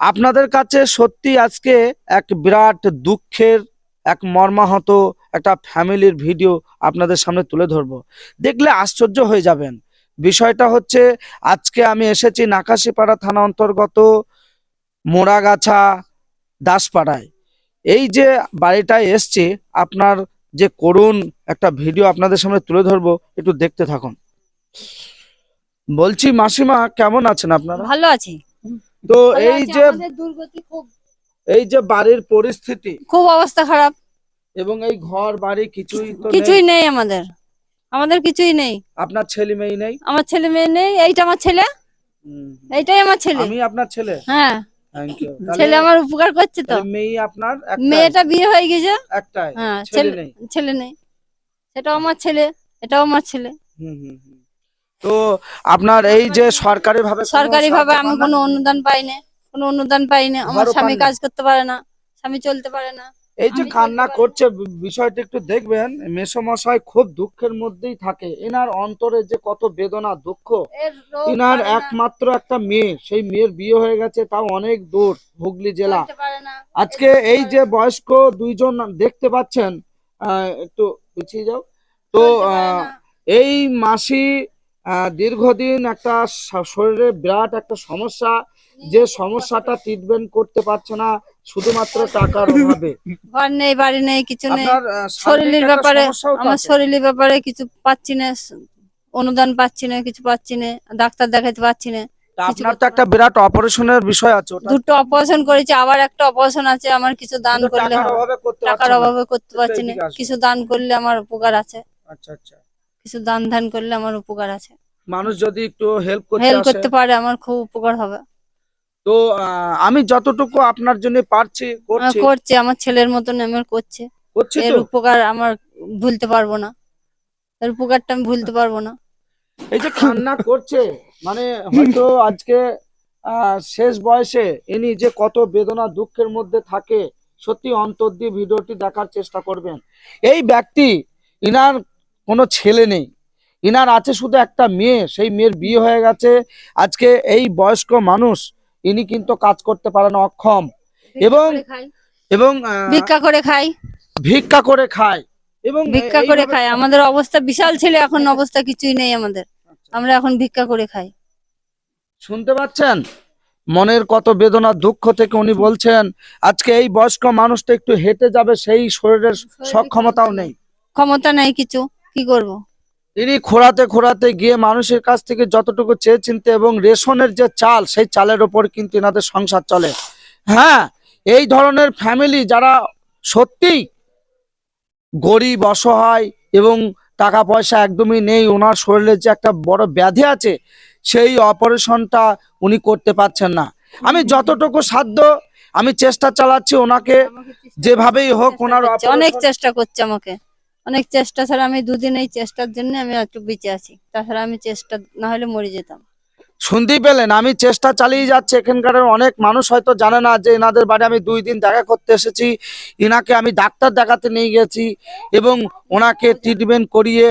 আপনাদের কাছে সত্যি আজকে এক বিরাট দুঃখের, এক মর্মাহত একটা ফ্যামিলির ভিডিও আপনাদের সামনে তুলে ধরবো। দেখলে আশ্চর্য হয়ে যাবেন। বিষয়টা হচ্ছে, আজকে আমি এসেছি নাকাশিপাড়া থানা অন্তর্গত মোড়াগাছা দাসপাড়ায়। এই যে বাড়িটায় এসছি, আপনার যে করুণ একটা ভিডিও আপনাদের সামনে তুলে ধরবো, একটু দেখতে থাকুন। বলছি, মাসিমা কেমন আছেন আপনারা? ভালো আছি। তো এই যে দুর্গতি খুব এই যে বাড়ির পরিস্থিতি খুব অবস্থা খারাপ। এবং এই ঘর বাড়ি কিছুই তো কিছুই নেই আমাদের। আমাদের কিছুই নেই। আপনার ছেলে মেয়ে নেই? আমার ছেলে মেয়ে নেই এইটা আমার ছেলে। এইটাই আমার ছেলে। আমি আপনার ছেলে? হ্যাঁ। ছেলে আমার উপকার করছে তো। মেয়ে আপনার মেয়েটা বিয়ে হয়ে গেছে। একটাই। হ্যাঁ ছেলে নেই। ছেলে নেই। সেটাও আমার ছেলে এটাও আমার ছেলে। হুম, হুম, হুম। তো আপনার এই যে সরকারি ভাবে সরকারি ভাবে আমি কোনো অনুদান পাই না কোনো অনুদান পাই না আমার স্বামী কাজ করতে পারে না স্বামী চলতে পারে না। এই যে কান্না করছে বিষয়টা একটু দেখবেন মেসমশাই খুব দুঃখের মধ্যেই থাকে। এনার অন্তরে যে কত বেদনা দুঃখ না, একমাত্র একটা মেয়ে সেই মেয়ের বিয়ে হয়ে গেছে তাও অনেক দূর হুগলি জেলা। আজকে এই যে বয়স্ক দুইজন দেখতে পাচ্ছেন আহ, একটু পিছিয়ে যাও। তো আহ, এই মাসি দীর্ঘদিন একটা শরীরে বিরাট একটা সমস্যা। যে সমস্যাটা ট্রিটমেন্ট করতে পারছে না শুধুমাত্র টাকার অভাবে। ঘর নেই বাড়ি নেই কিছু নেই। শরীরের ব্যাপারে আমার শরীরের ব্যাপারে কিছু পাচ্ছি না অনুদান পাচ্ছি না কিছু পাচ্ছি না ডাক্তার দেখাতে পাচ্ছি না আপনার তো একটা বিরাট অপারেশনের বিষয় আছে দুটো অপারেশন করেছি আবার একটা অপারেশন আছে আমার কিছু দান করলে টাকার অভাবে করতে পারছি না। কিছু দান করলে আমার উপকার আছে। আচ্ছা আচ্ছা। কিছু দান ধান করলে আমার উপকার আছে। মানুষ যদি একটু হেল্প করতে হেল্প করতে পারে আমার খুব উপকার হবে। তো আমি যতটুকু আপনার জন্য পারছি করছি। করছে আমার ছেলের মতন আমার করছে। করছি এর উপকার আমার ভুলতে পারব না। এর উপকারটা আমি ভুলতে পারব না। এই যে কান্না করছে মানে হয়তো আজকে শেষ বয়সে ইনি যে কত বেদনা দুঃখের মধ্যে থাকে সত্যি অন্তর দিয়ে ভিডিওটি দেখার চেষ্টা করবেন। এই ব্যক্তি ইনার কোনো ছেলে নেই। ইনার আছে শুধু একটা মেয়ে সেই মেয়ের বিয়ে হয়ে গেছে। আজকে এই বয়স্ক মানুষ ইনি কিন্তু কাজ করতে পারে না অক্ষম এবং এবং ভিক্ষা করে খাই। ভিক্ষা করে খায়। এবং ভিক্ষা করে খায়। আমাদের অবস্থা বিশাল ছিল এখন অবস্থা কিছুই নেই আমাদের। আমরা এখন ভিক্ষা করে খাই। শুনতে পাচ্ছেন? মনের কত বেদনা দুঃখ থেকে উনি বলছেন আজকে এই বয়স্ক মানুষটা একটু হেঁটে যাবে সেই শরীরের সক্ষমতাও নেই। ক্ষমতা নেই কিছু। কি করব? তিনি খোঁড়াতে খোঁড়াতে গিয়ে মানুষের কাছ থেকে যতটুকু চেয়ে চিনতে এবং রেশনের যে চাল সেই চালের ওপর কিন্তু এনাদের সংসার চলে। হ্যাঁ এই ধরনের ফ্যামিলি যারা সত্যিই গরিব অসহায় এবং টাকা পয়সা একদমই নেই ওনার শরীরে যে একটা বড় ব্যাধি আছে সেই অপারেশনটা উনি করতে পারছেন না। আমি যতটুকু সাধ্য আমি চেষ্টা চালাচ্ছি ওনাকে যেভাবেই হোক ওনার অনেক চেষ্টা করছে আমাকে। অনেক চেষ্টা ছাড়া আমি দুদিন এই চেষ্টার জন্য আমি একটু বেঁচে আছি। তাছাড়া আমি চেষ্টা না হলে মরে যেতাম। শুনতেই পেলেন আমি চেষ্টা চালিয়ে যাচ্ছি। এখানকার অনেক মানুষ হয়তো জানে না যে এনাদের বাড়ি আমি দুই দিন দেখা করতে এসেছি। এনাকে আমি ডাক্তার দেখাতে নিয়ে গেছি এবং ওনাকে ট্রিটমেন্ট করিয়ে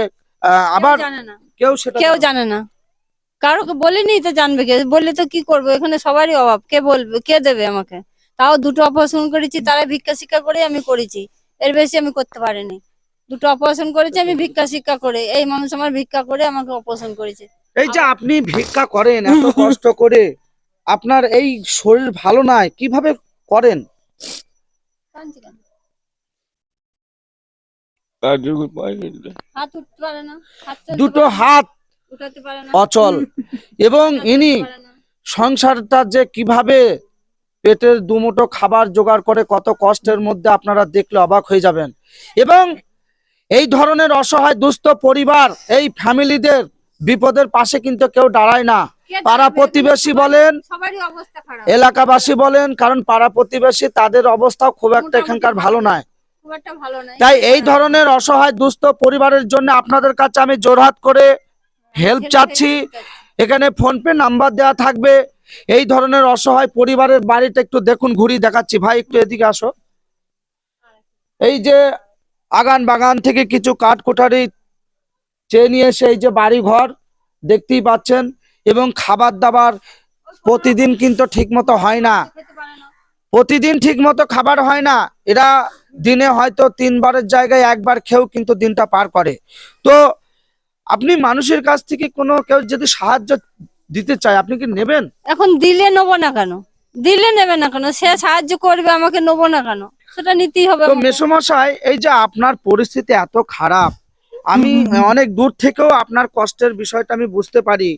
আবার কেউ জানে না। কেউ সেটা কেউ জানে না। কারোকে বলিনি তো জানবে কে। বললে তো কি করব? এখানে সবারই অভাব। কে বলবে? কে দেবে আমাকে? তাও দুটো অপারেশন করেছি তারা ভিক্ষা শিক্ষা করে আমি করেছি। এর বেশি আমি করতে পারিনি। দুটো অপারেশন করেছি আমি ভিক্ষা শিক্ষা করে এই মানুষ আমার ভিক্ষা করে আমাকে অপারেশন করেছে। এই যে আপনি ভিক্ষা করেন এত কষ্ট করে আপনার এই শরীর ভালো নয় কীভাবে করেন? দুটো হাত উঠাতে পারে না। অচল। এবং ইনি। সংসারটা যে কীভাবে পেটের দুমুঠো খাবার জোগাড় করে কত কষ্টের মধ্যে আপনারা দেখলে অবাক হয়ে যাবেন। এবং এই ধরনের অসহায় দুস্থ পরিবার এই ফ্যামিলিদের বিপদের পাশে কিন্তু কেউ দাঁড়ায় না। পাড়া প্রতিবেশী বলেন অবস্থা এলাকাবাসী বলেন কারণ পাড়া প্রতিবেশী তাদের অবস্থাও খুব একটা এখানকার ভালো। নয়। তাই এই ধরনের অসহায় দুস্থ পরিবারের জন্য আপনাদের কাছে আমি জোরহাত করে হেল্প চাচ্ছি। এখানে ফোন পে নাম্বার দেওয়া থাকবে। এই ধরনের অসহায় পরিবারের বাড়িটা একটু দেখুন ঘুরি দেখাচ্ছি। ভাই একটু এদিকে আসো। এই যে আগান বাগান থেকে কিছু কাঠ কোঠারি চেয়ে নিয়ে এসে এই যে বাড়ি ঘর দেখতেই পাচ্ছেন এবং খাবার দাবার প্রতিদিন কিন্তু ঠিক মতো হয় না। প্রতিদিন ঠিক মতো খাবার হয় না। এরা দিনে হয়তো তিনবারের জায়গায় একবার খেয়েও কিন্তু দিনটা পার করে। তো আপনি মানুষের কাছ থেকে কোনো কেউ যদি সাহায্য দিতে চায়, আপনি কি নেবেন? এখন দিলে নেব না কেন? দিলে নেবে না কেন? সে সাহায্য করবে, আমাকে নেব না কেন? সেটা নিতেই হবে তো। মেসমশাই এই যে আপনার পরিস্থিতি এত খারাপ আমি অনেক দূর থেকেও আপনার কষ্টের বিষয়টা আমি বুঝতে পারি।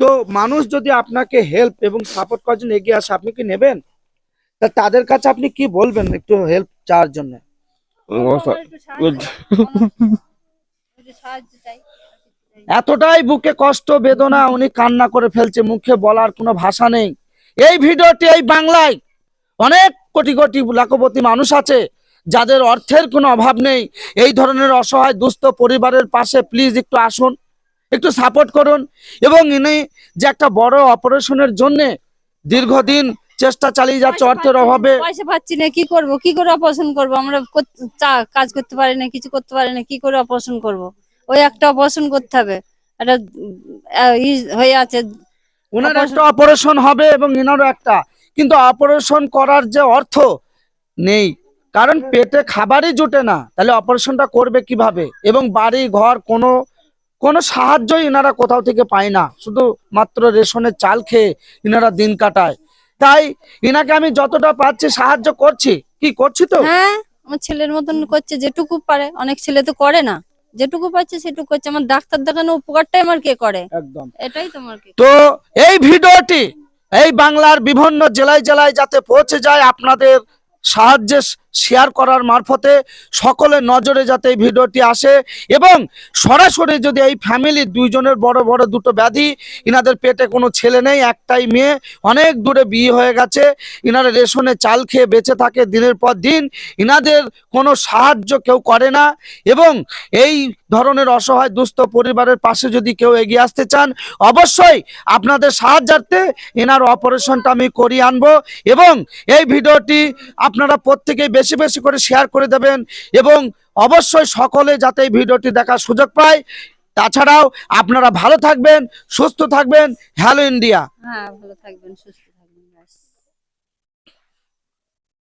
তো মানুষ যদি আপনাকে হেল্প এবং সাপোর্ট করার জন্য এগিয়ে আসে আপনি কি নেবেন? তা তাদের কাছে আপনি কি বলবেন একটু হেল্প চাওয়ার জন্য? এতটাই বুকে কষ্ট বেদনা উনি কান্না করে ফেলছে মুখে বলার কোনো ভাষা নেই। এই ভিডিওটি এই বাংলায় অনেক কোটি কোটি লাখপতি মানুষ আছে যাদের অর্থের কোনো অভাব নেই। এই ধরনের অসহায় দুস্থ পরিবারের পাশে প্লিজ একটু আসুন একটু সাপোর্ট করুন এবং ইনি যে একটা বড় অপারেশনের জন্য দীর্ঘদিন চেষ্টা চালিয়ে যাচ্ছে অর্থের অভাবে। পয়সা পাচ্ছি না কি করব কি করে অপারেশন করব? আমরা কাজ করতে পারি না কিছু করতে পারি না কি করে অপারেশন করব? ওই একটা অপারেশন করতে হবে। একটা হয়ে আছে। ওনার একটা অপারেশন হবে এবং এনারও একটা। কিন্তু অপারেশন করার যে অর্থ নেই কারণ পেটে খাবারই জুটে না তাহলে অপারেশনটা করবে কীভাবে? এবং বাড়ি ঘর কোনো কোনো সাহায্যই এনারা কোথাও থেকে পায় না শুধু মাত্র রেশনের চাল খেয়ে এনারা দিন কাটায়। তাই এনাকে আমি যতটা পাচ্ছি সাহায্য করছি। কি করছি তো? হ্যাঁ আমার ছেলের মতন করছে যেটুকু পারে। অনেক ছেলে তো করে না। যেটুকু পাচ্ছে সেটুকু করছে। আমার ডাক্তার দেখানো উপকারটাই আমার কে করে? একদম। এটাই তোমার তো এই ভিডিওটি এই বাংলার বিভিন্ন জেলায় জেলায় যাতে পৌঁছে যায় আপনাদের সাহায্যে শেয়ার করার মারফতে সকলের নজরে যাতে এই ভিডিওটি আসে এবং সরাসরি যদি এই ফ্যামিলির দুইজনের বড় বড় দুটো ব্যাধি, ইনাদের পেটে কোনো ছেলে নেই, একটাই মেয়ে, অনেক দূরে বিয়ে হয়ে গেছে, ইনারা রেশনে চাল খেয়ে বেঁচে থাকে দিনের পর দিন, ইনাদের কোনো সাহায্য কেউ করে না এবং এই ধরনের অসহায় দুস্থ পরিবারের পাশে যদি কেউ এগিয়ে আসতে চান, অবশ্যই আপনাদের সাহায্যার্থে এনার অপারেশনটা আমি করিয়ে আনব এবং এই ভিডিওটি আপনারা প্রত্যেকেই বেশি বেশি করে শেয়ার করে দেবেন এবং অবশ্যই সকলে যাতে এই ভিডিওটি দেখার সুযোগ পায়। তাছাড়াও আপনারা ভালো থাকবেন, সুস্থ থাকবেন। হ্যালো ইন্ডিয়া হ্যাঁ ভালো থাকবেন, সুস্থ